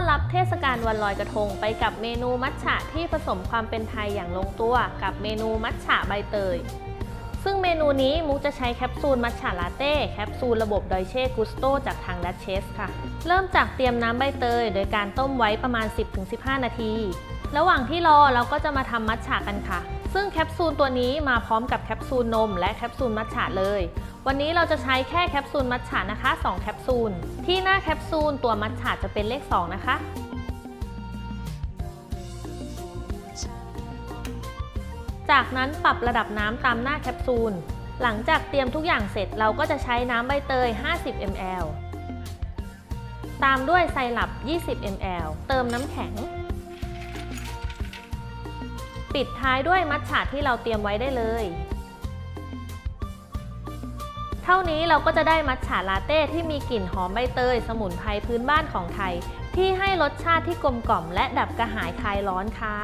อนรับเทศกาลวันลอยกระทงไปกับเมนูมัทฉะที่ผสมความเป็นไทยอย่างลงตัว กับเมนูมัทฉะใบเตย ซึ่งเมนูนี้มุกจะใช้แคปซูลมัทฉะลาเต้แคปซูลระบบดอยเช่กุสโตจากทางดัชเชสค่ะ เริ่มจากเตรียมน้ำใบเตย โดยการต้มไว้ประมาณ 10-15 นาที ระหว่างที่รอเราก็จะมาทำมัทฉะกันค่ะ ซึ่งแคปซูลตัวนี้มาพร้อมกับแคปซูลนมและแคปซูลมัทฉะเลย วันนี้เราจะใช้แค่แคปซูลมัทฉะนะคะ 2 แคปซูล ที่หน้าแคปซูลตัวมัทฉะจะเป็นเลข 2 นะคะ จากนั้นปรับระดับน้ำตามหน้าแคปซูล หลังจากเตรียมทุกอย่างเสร็จเราก็จะใช้น้ำใบเตย 50 ml ตามด้วยไซรัป 20 ml เติมน้ำแข็ง ปิดท้ายด้วยมัทฉะที่เราเตรียมไว้ได้เลย ท่านี้เราก็จะได้มัทฉาลาเต้ที่มีกลิ่นหอมใบเตย สมุนไพรพื้นบ้านของไทย ที่ให้รสชาติที่กลมกล่อมและดับกระหายคลายร้อนค่ะ